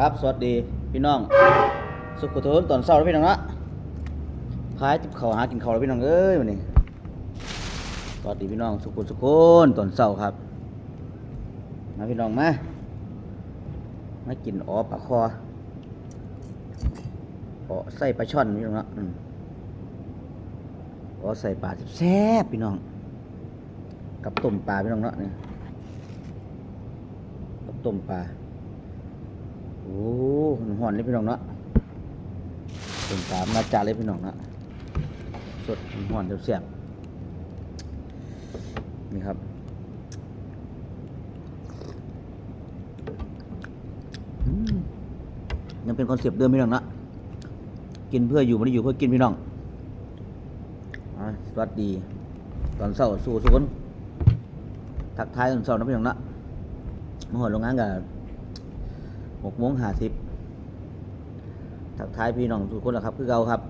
ครับ สวัสดีพี่น้อง สุขุทุนตอนเช้าแล้วพี่น้องนะพายจิบเขาวหากินเขาวแล้วพี่น้องเอ้ยวันนี้สวัสดีพี่น้องสุขุสุขุนตอนเช้าครับมาพี่น้องมามากินอ๋อปลาคออ๋อใส่ปลาช่อนพี่น้องนะอ๋อใส่ปลาแซ่บพี่น้อง กับต้มปลาพี่น้องเนาะนี่ยกับต้มปลา โอ้หอนเลยพี่น้องเนาะต้มปลามาจาเลยพี่น้องเนาะสดหอนเดือบเสียบนี่ครับยังเป็นคอนเซปต์เดิมพี่น้องเนาะกินเพื่ออยู่ไม่ได้อยู่เพื่อกินพี่น้องอสวัสดี ตอนเช้าสู่สุขนทักทายตอนเช้านะพี่น้องเนาะมหอนลงงานกับ หกโมงห้าสิบทักทายพี่น้องทุกคนแหละครับ คือเก่าครับ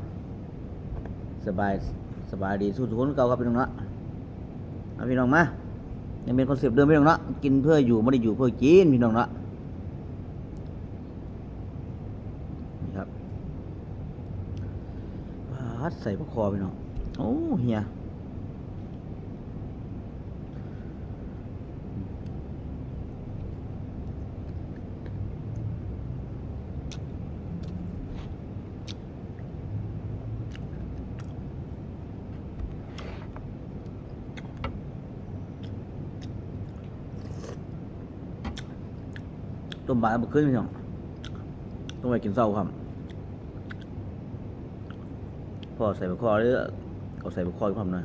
สบายสบายดีสู้ทุกคนเก่าครับพี่น้องเนาะเอาพี่น้องมายังเป็นคอนเซปต์เดิมพี่น้องเนาะกินเพื่ออยู่ไม่ได้อยู่เพื่อกินพี่น้องเนาะนี่ครับปาดใส่พวกคอพี่น้องโอ้เฮีย ต้มปลาบุกขึ้นพี่น้องต้องไปกินเศร้าครับพอใส่บะคอหรือเอาใส่บะคอความหน่อย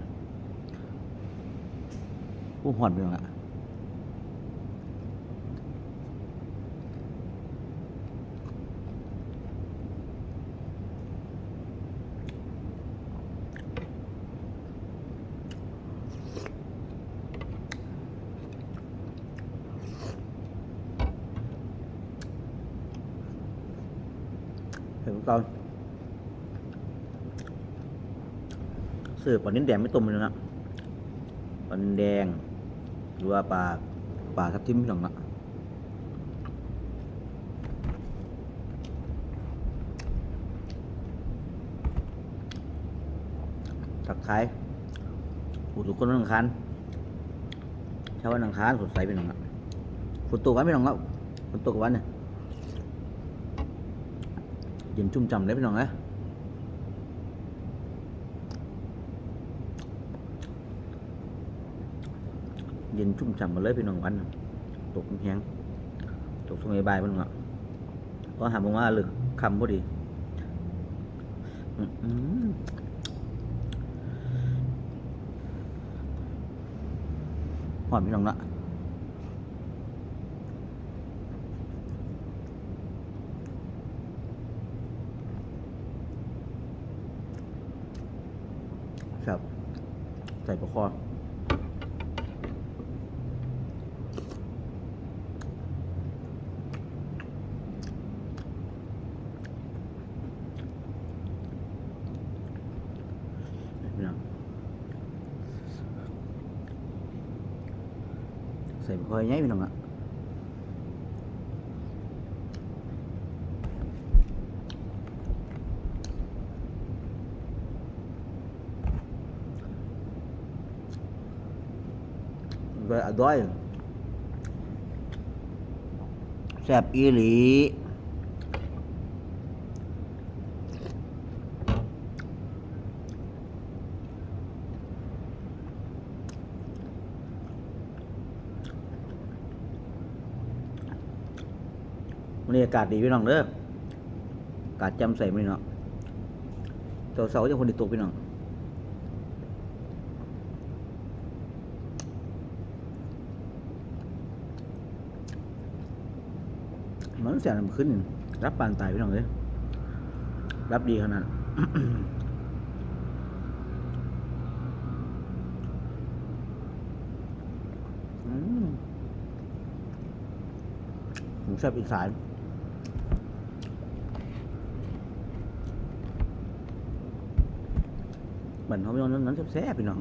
ผู้หอนพี่น้องอะ เห็นก่อนเสือปลานิ้นแดงไม่ต้มเลยนะปลานิ้นแดงหรือว่าปลาปลาทับทิมพี่น้องนะทักทายผู้ทุกคนวันอังคารเช้าวันอังคารสดใสพี่น้องนะฝนตกวันพี่น้องครับฝนตกวันเนี่ย เย็นชุ่มฉ่ำเลยพี่น้องนะเย็นชุ่มฉ่ำมาเลยพี่น้องวันน่ะตกแห้งตกช่วงบ่ายๆพี่น้องอะก็หาบอกว่าลึกคำพอดีหอมพี่น้องนะ ครับ ใส่ปลาคอใส่ปลาคอง่ายพี่น้องอะ ไปอร่อยแซบอีหลีวันนี้อากาศดีพี่น้องเด้ออากาศจ่มใสพี่น้องตัวเสาร์จะคนติดตกพี่น้อง มันเสียงมันขึ้น รับปานตายพี่น้องเลยรับดีขนาดอืมผมชอบอีสานเหมือนเขาไม่ยอมนั้นแซ่บๆพี่น้อง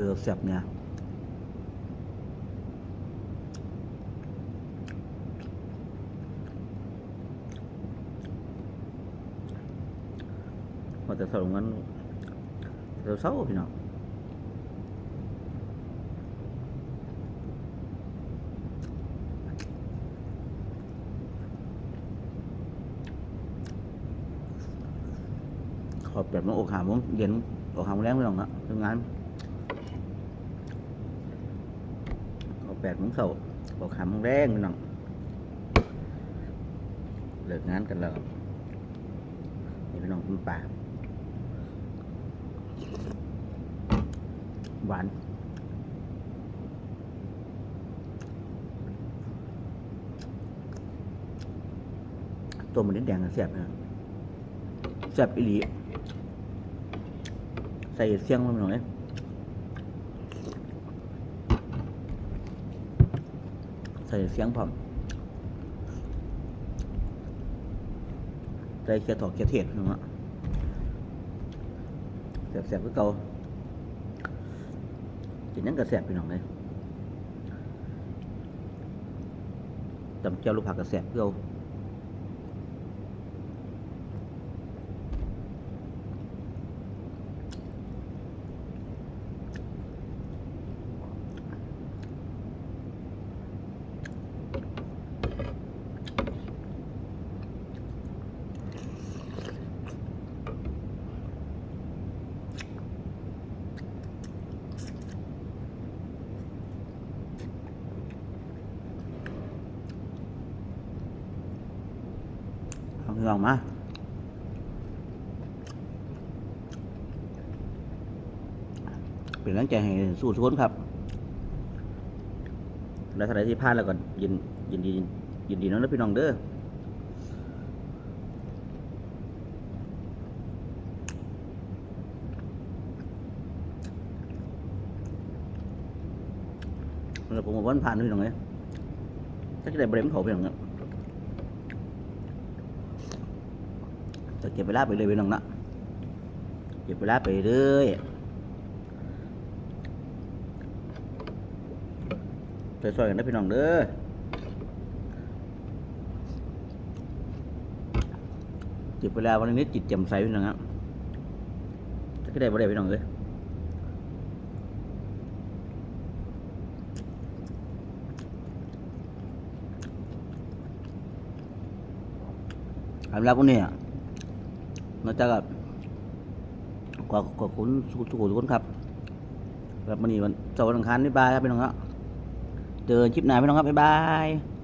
อเออแซ่บเนี่ยพอจะสรุปงั้นเดี๋ยวเศร้าพี่น้องขอบแบบมันอกหามงเย็นอกหามงแรงพี่น้องนะทำงานขอบ แปดโมงเช้าอกหามงแรงน้องเลิกงานกันแล้วนี่พี่น้องกินปลาหวานตัวมันแดงๆแซบนะแซบอีหลีใส่เสียงมันหน่อย ใส่เสียงผอมใส่เขียถอดเขียเทศนึงอะแสบๆก็เกากินนั่นก็แสบไปหน่องเลยจำเจ้าลูกผักก็แสบเกา ลองมาเป็นกำลังใจให้สู้ทุกคนครับ แล้วถ้าใดที่พลาดแล้วก็ยินยินดียินดีน้องและพี่น้องเด้อแล้วผมมาวันผ่านพี่น้องเลยถ้าจะได้เบรมเขาพี่น้องเนี่ย จะเก็บเวลาไปเลยพี่น้องนะเก็บเวลาไปเรื่อยซอยๆกันนะพี่น้องเด้อเก็บเวลาวันนี้จิตแจ่มใสพี่น้องครับจะก็ได้บ่ได้พี่น้องเลยเอาลาพวกนี้อะ นอกจากก็ขอบขอบคุณสุขุทุกคนครับแบบวันนี้วันเสาร์วันอังคารบ๊ายบายครับพี่น้องครับเจอคลิปหน้าพี่น้องครับบ๊ายบาย